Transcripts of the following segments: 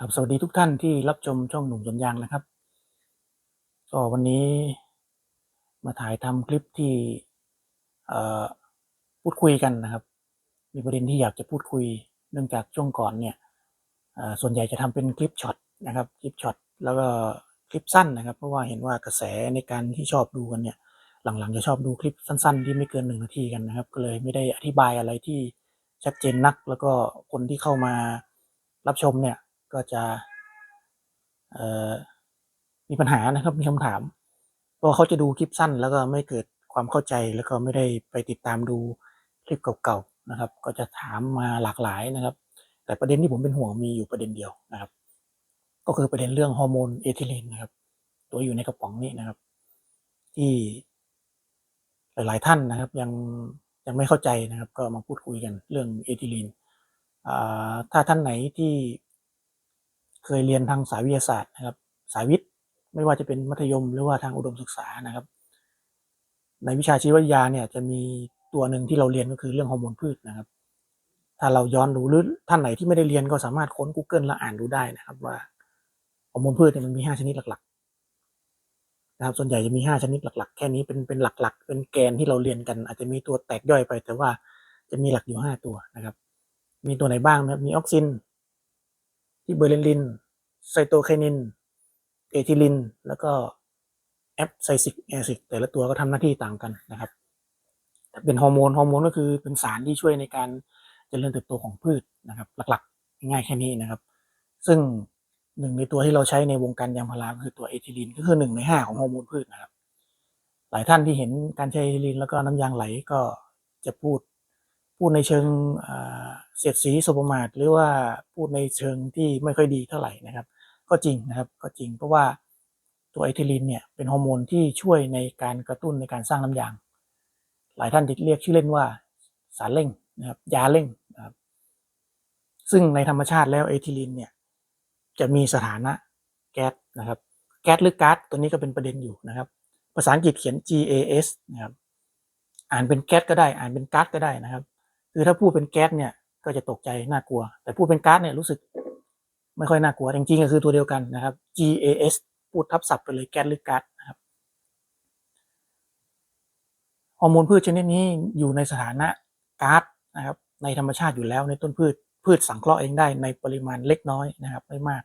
ครับสวัสดีทุกท่านที่รับชมช่องหนุ่มสวนยางนะครับ ก็วันนี้มาถ่ายทำคลิปที่พูดคุยกันนะครับ มีประเด็นที่อยากจะพูดคุย เนื่องจากช่วงก่อนเนี่ยส่วนใหญ่จะทำเป็นคลิปช็อตนะครับคลิปช็อตแล้วก็คลิปสั้นนะครับ เพราะว่าเห็นว่ากระแสในการที่ชอบดูกันเนี่ยหลังๆจะชอบดูคลิปสั้น ๆ ที่ไม่เกินหนึ่งนาทีกันนะครับ ก็เลยไม่ได้อธิบายอะไรที่ชัดเจนนัก แล้วก็คนที่เข้ามารับชมเนี่ย ก็จะมีปัญหานะครับมีคำถาม เพราะเขาจะดูคลิปสั้น แล้วก็ไม่เกิดความเข้าใจแล้วก็ไม่ได้ไปติดตามดูคลิปเก่าๆนะครับ ก็จะถามมาหลากหลายนะครับ แต่ประเด็นที่ผมเป็นห่วงมีอยู่ประเด็นเดียวนะครับ ก็คือประเด็นเรื่องฮอร์โมนเอทิลีนนะครับ ตัวอยู่ในกระป๋องนี้นะครับ ที่หลายๆท่านนะครับ ยังยังไม่เข้าใจนะครับ ก็มาพูดคุยกันเรื่องเอทิลีนถ้าท่านไหนที่ เคยเรียนทางสายวิทยาศาสตร์นะครับสายวิทย์ไม่ว่าจะเป็นมัธยมหรือว่าทางอุดมศึกษานะครับ ในวิชาชีววิทยาเนี่ยจะมีตัวหนึ่งที่เราเรียนก็คือเรื่องฮอร์โมนพืชนะครับ ถ้าเราย้อนดูหรือท่านไหนที่ไม่ได้เรียนก็สามารถค้น Google แล้วอ่านดูได้นะครับ ว่าฮอร์โมนพืชเนี่ยมันมีห้าชนิดหลักๆนะครับ ส่วนใหญ่จะมีห้าชนิดหลัก ๆ แค่นี้เป็นเป็นหลัก ๆ เป็นแกนที่เราเรียนกัน อาจจะมีตัวแตกย่อยไป แต่ว่าจะมีหลักอยู่ห้าตัวนะครับ มีตัวไหนบ้างนะครับมีออกซิน ทิเบอร์เลนินไซโตไคนิน เอทิลิน แล้วก็แอปไซซิกแอซิดแต่ละตัวก็ทำหน้าที่ต่างกันนะครับเป็นฮอร์โมนฮอร์โมนก็คือเป็นสารที่ช่วยในการเจริญเติบโตของพืชนะครับ หลักๆ ง่ายแค่นี้นะครับ ซึ่งหนึ่งในตัวที่เราใช้ในวงการยางพาราคือตัวเอทิลินก็คือหนึ่งในห้าของฮอร์โมนพืชนะครับ หลายท่านที่เห็นการใช้เอทิลินแล้วก็น้ำยางไหลก็จะพูด พูดในเชิงเสียดสีสบประมาทหรือว่าพูดในเชิงที่ไม่ค่อยดีเท่าไหร่นะครับ ก็จริงนะครับก็จริงเพราะว่าตัวเอทิลินเนี่ยเป็นฮอร์โมนที่ช่วยในการกระตุ้นในการสร้างน้ำยาง หลายท่านจะเรียกชื่อเล่นว่าสารเร่งนะครับยาเร่งนะครับซึ่งในธรรมชาติแล้วเอทิลินเนี่ยจะมีสถานะแก๊สนะครับแก๊สหรือก๊าซตัวนี้ก็เป็นประเด็นอยู่นะครับ ภาษาอังกฤษเขียน GAS นะครับอ่านเป็นแก๊สก็ได้ อ่านเป็นก๊าซก็ได้นะครับ คือถ้าพูดเป็นแก๊สเนี่ยก็จะตกใจน่ากลัว แต่พูดเป็นก๊าซเนี่ยรู้สึกไม่ค่อยน่ากลัวจริงๆก็คือตัวเดียวกันนะครับ GAS พูดทับศัพท์ไปเลยแก๊สหรือก๊าซนะครับฮอร์โมนพืชชนิดนี้อยู่ในสถานะก๊าซนะครับ ในธรรมชาติอยู่แล้วในต้นพืชพืชสังเคราะห์เองได้ในปริมาณเล็กน้อยนะครับ ไม่มาก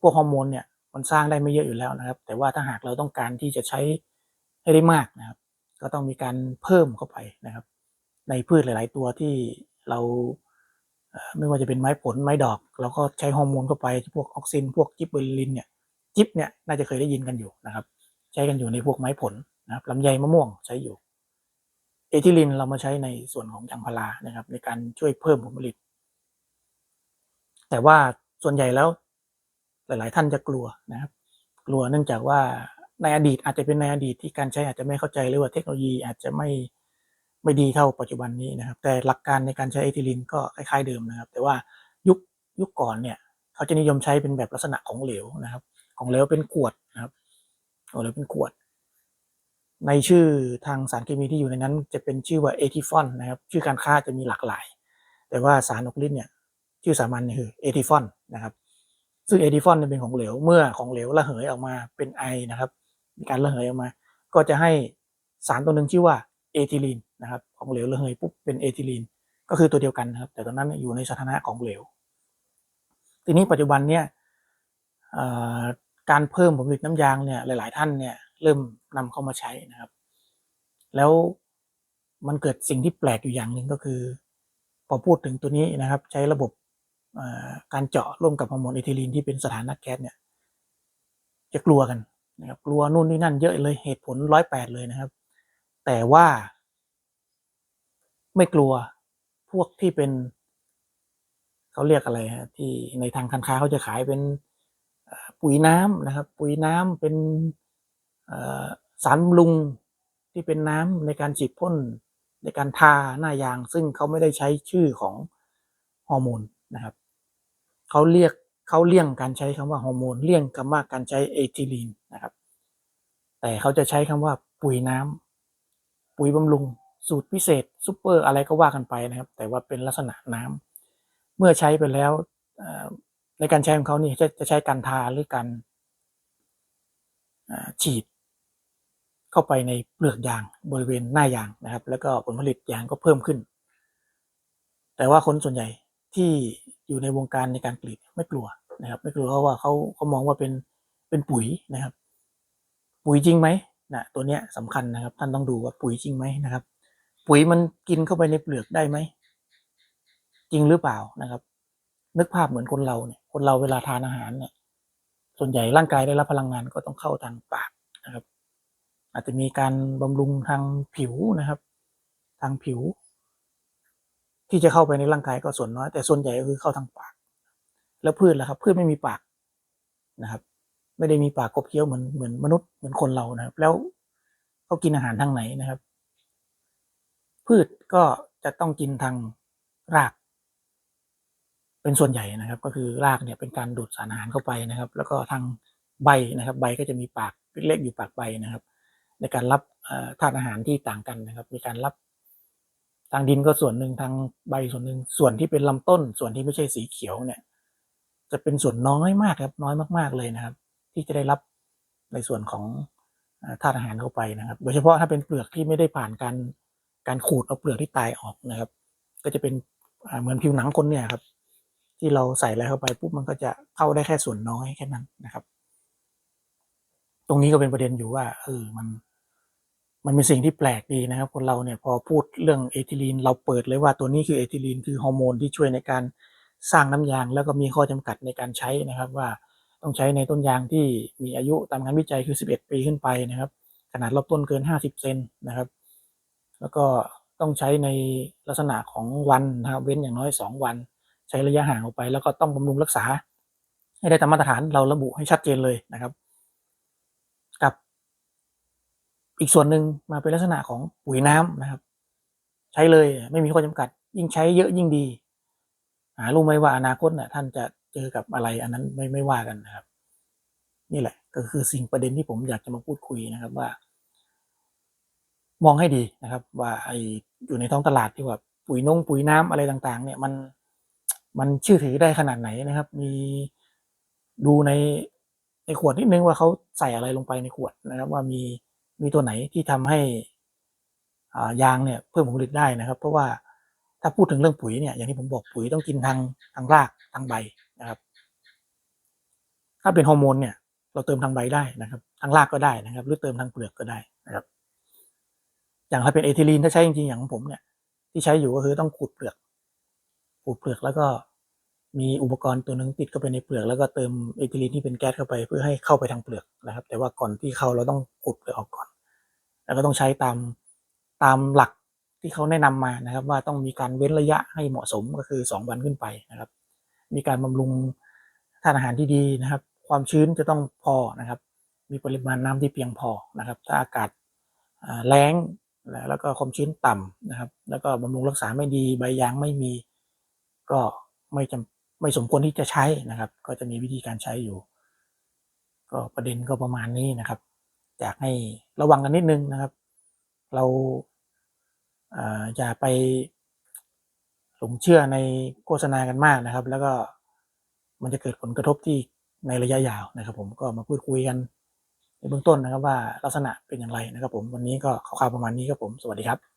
พวกฮอร์โมนเนี่ยมันสร้างได้ไม่เยอะอยู่แล้วนะครับ แต่ว่าถ้าหากเราต้องการที่จะใช้ให้ได้มากนะครับ ก็ต้องมีการเพิ่มเข้าไปนะครับ ในพืชหลาย ๆ ตัวที่เราไม่ว่าจะเป็นไม้ผลไม้ดอก เราก็ใช้ฮอร์โมนเข้าไปพวกออกซิน พวกจิบเบอร์ลินเนี่ยจิบเนี่ยน่าจะเคยได้ยินกันอยู่นะครับ ใช้กันอยู่ในพวกไม้ผลนะครับลำไยมะม่วงใช้อยู่ เอทิลินเรามาใช้ในส่วนของยางพารานะครับ ในการช่วยเพิ่มผลผลิต แต่ว่าส่วนใหญ่แล้วหลาย ๆ ท่านจะกลัวนะครับ กลัวเนื่องจากว่าในอดีตอาจจะเป็นในอดีตที่การใช้อาจจะไม่เข้าใจหรือว่าเทคโนโลยีอาจจะไม่ ไม่ดีเท่าปัจจุบันนี้นะครับ แต่หลักการในการใช้เอทิลินก็คล้ายๆเดิมนะครับ แต่ว่ายุคยุคก่อนเนี่ย เขาจะนิยมใช้เป็นแบบลักษณะของเหลวนะครับ ของเหลวเป็นขวดนะครับของเหลวเป็นขวด ในชื่อทางสารเคมีที่อยู่ในนั้น จะเป็นชื่อว่าเอทิฟอนนะครับ ชื่อการค้าจะมีหลากหลาย แต่ว่าสารออกฤทธิ์เนี่ยชื่อสามัญคือเอทิฟอนนะครับ ซึ่งเอทิฟอนเป็นของเหลว เมื่อของเหลวระเหยออกมาเป็นไอนะครับ มีการระเหยออกมา ก็จะให้สารตัวหนึ่งชื่อว่าเอทิลีน นะครับของเหลวระเหยปุ๊บเป็นเอทิลีนก็คือตัวเดียวกันนะครับ แต่ตอนนั้นอยู่ในสถานะของเหลว ทีนี้ปัจจุบันเนี่ยการเพิ่มผลผลิตน้ำยางเนี่ยหลาย ๆ ท่านเนี่ยเริ่มนำเข้ามาใช้นะครับ แล้วมันเกิดสิ่งที่แปลกอยู่อย่างหนึ่งก็คือ พอพูดถึงตัวนี้นะครับ ใช้ระบบการเจาะร่วมกับฮอร์โมนเอทิลีนที่เป็นสถานะแก๊สเนี่ยจะกลัวกันนะครับกลัวนู่นนี่นั่นเยอะเลยเหตุผลร้อยแปดเลยนะครับ แต่ว่า ไม่กลัวพวกที่เป็นเขาเรียกอะไรฮะที่ในทางการค้าเขาจะขายเป็นปุ๋ยน้ำนะครับ ปุ๋ยน้ำเป็นสารบำรุงที่เป็นน้ำในการฉีดพ่นในการทาหน้ายาง ซึ่งเขาไม่ได้ใช้ชื่อของฮอร์โมนนะครับเขาเรียกเขาเลี่ยงการใช้คำว่าฮอร์โมนเลี่ยงคำว่าการใช้เอทิลีนนะครับ แต่เขาจะใช้คำว่าปุ๋ยน้ำปุ๋ยบำรุง สูตรพิเศษซูเปอร์อะไรก็ว่ากันไปนะครับ แต่ว่าเป็นลักษณะน้ำเมื่อใช้ไปแล้วในการใช้ของเขานี่จะจะใช้การทาหรือการฉีด เข้าไปในเปลือกยางบริเวณหน้ายางนะครับ แล้วก็ผลผลิตยางก็เพิ่มขึ้น แต่ว่าคนส่วนใหญ่ที่อยู่ในวงการในการกรีดไม่กลัวนะครับ ไม่กลัวเพราะว่าเขาเขามองว่าเป็นเป็นปุ๋ยนะครับ ปุ๋ยจริงไหมนะตัวเนี้ยสำคัญนะครับ ท่านต้องดูว่าปุ๋ยจริงไหมนะครับ ปุ๋ยมันกินเข้าไปในเปลือกได้ไหม จริงหรือเปล่านะครับ นึกภาพเหมือนคนเราเนี่ย คนเราเวลาทานอาหารเนี่ย ส่วนใหญ่ร่างกายได้รับพลังงานก็ต้องเข้าทางปากนะครับ อาจจะมีการบำรุงทางผิวนะครับ ทางผิว ที่จะเข้าไปในร่างกายก็ส่วนน้อย แต่ส่วนใหญ่ก็คือเข้าทางปาก แล้วพืชล่ะครับ พืชไม่มีปากนะครับ ไม่ได้มีปากกบเคี้ยวเหมือนเหมือนมนุษย์เหมือนคนเรานะครับ แล้วเขากินอาหารทางไหนนะครับ พืชก็จะต้องกินทางราก เป็นส่วนใหญ่นะครับ ก็คือรากเนี่ยเป็นการดูดสารอาหารเข้าไปนะครับ แล้วก็ทางใบนะครับ ใบก็จะมีปากเล็กๆอยู่ปากใบนะครับ ในการรับธาตุอาหารที่ต่างกันนะครับ มีการรับทางดินก็ส่วนหนึ่งทางใบส่วนหนึ่งส่วนที่เป็นลำต้น ส่วนที่ไม่ใช่สีเขียวเนี่ย จะเป็นส่วนน้อยมากครับ น้อยมากๆเลยนะครับ ที่จะได้รับในส่วนของธาตุอาหารเข้าไปนะครับ โดยเฉพาะถ้าเป็นเปลือกที่ไม่ได้ผ่านการ การขูดเอาเปลือกที่ตายออกนะครับ ก็จะเป็นเหมือนผิวหนังคนเนี่ยครับ ที่เราใส่อะไรเข้าไปปุ๊บมันก็จะเข้าได้แค่ส่วนน้อยแค่นั้นนะครับ ตรงนี้ก็เป็นประเด็นอยู่ว่าเออมัน มันเป็นสิ่งที่แปลกดีนะครับ คนเราเนี่ยพอพูดเรื่องเอทิลีนเราเปิดเลยว่าตัวนี้คือเอทิลีนคือฮอร์โมนที่ช่วยในการสร้างน้ำยาง แล้วก็มีข้อจำกัดในการใช้นะครับ ว่าต้องใช้ในต้นยางที่มีอายุตามงานวิจัยคือ 11 ปีขึ้นไปนะครับ ขนาดรอบต้นเกิน 50 เซนนะครับ แล้วก็ต้องใช้ในลักษณะของวันนะครับเว้นอย่างน้อย 2 วัน ใช้ระยะห่างออกไป แล้วก็ต้องบำรุงรักษา ให้ได้ตามมาตรฐานเราระบุให้ชัดเจนเลยนะครับกับ อีกส่วนหนึ่งมาเป็นลักษณะของปุ๋ยน้ำนะครับ ใช้เลยไม่มีข้อจำกัด ยิ่งใช้เยอะยิ่งดี หารู้ไหมว่าอนาคตเนี่ยท่านจะเจอกับอะไรอันนั้นไม่ไม่ว่ากันนะครับ นี่แหละก็คือสิ่งประเด็นที่ผมอยากจะมาพูดคุยนะครับว่า มองให้ดีนะครับ ว่าไออยู่ในท้องตลาดที่ว่าปุ๋ยนงปุ๋ยน้ำอะไรต่างๆ เนี่ยมันมันเชื่อถือได้ขนาดไหนนะครับ มีดูในในขวดนิดนึงว่าเขาใส่อะไรลงไปในขวดนะครับ ว่ามีมีตัวไหนที่ทำให้อ่ายางเนี่ยเพิ่มผลผลิตได้นะครับ เพราะว่าถ้าพูดถึงเรื่องปุ๋ยเนี่ยอย่างที่ผมบอกปุ๋ยต้องกินทางทางรากทางใบนะครับ ถ้าเป็นฮอร์โมนเนี่ย เราเติมทางใบได้นะครับ ทางรากก็ได้นะครับ หรือเติมทางเปลือกก็ได้นะครับ อย่างถ้าเป็นเอทิลีนถ้าใช้จริงๆอย่างของผมเนี่ยที่ใช้อยู่ก็คือต้องขูดเปลือกขูดเปลือกแล้วก็มีอุปกรณ์ตัวหนึงติดเข้าไปในเปลือก แล้วก็เติมเอทิลีนที่เป็นแก๊สเข้าไปเพื่อให้เข้าไปทางเปลือกนะครับ แต่ว่าก่อนที่เข้าเราต้องขูดเปลือกออกก่อน แล้วก็ต้องใช้ตามตามหลักที่เขาแนะนำมานะครับ ว่าต้องมีการเว้นระยะให้เหมาะสมก็คือสองวันขึ้นไปนะครับ มีการบำรุงทานอาหารที่ดีนะครับ ความชื้นจะต้องพอนะครับ มีปริมาณน้ำที่เพียงพอนะครับ ถ้าอากาศแล้ง แล้วก็ความชื้นต่ำนะครับ แล้วก็บำรุงรักษาไม่ดีใบยางไม่มีก็ไม่จำไม่สมควรที่จะใช้นะครับ ก็จะมีวิธีการใช้อยู่ ก็ประเด็นก็ประมาณนี้นะครับอยากให้ระวังกันนิดนึงนะครับ เราอย่าไปหลงเชื่อในโฆษณากันมากนะครับ แล้วก็มันจะเกิดผลกระทบที่ในระยะยาวนะครับ ผมก็มาพูดคุยกัน ในเบื้องต้นนะครับว่าลักษณะเป็นอย่างไรนะครับผมวันนี้ก็ข่าวๆประมาณนี้ครับผมสวัสดีครับ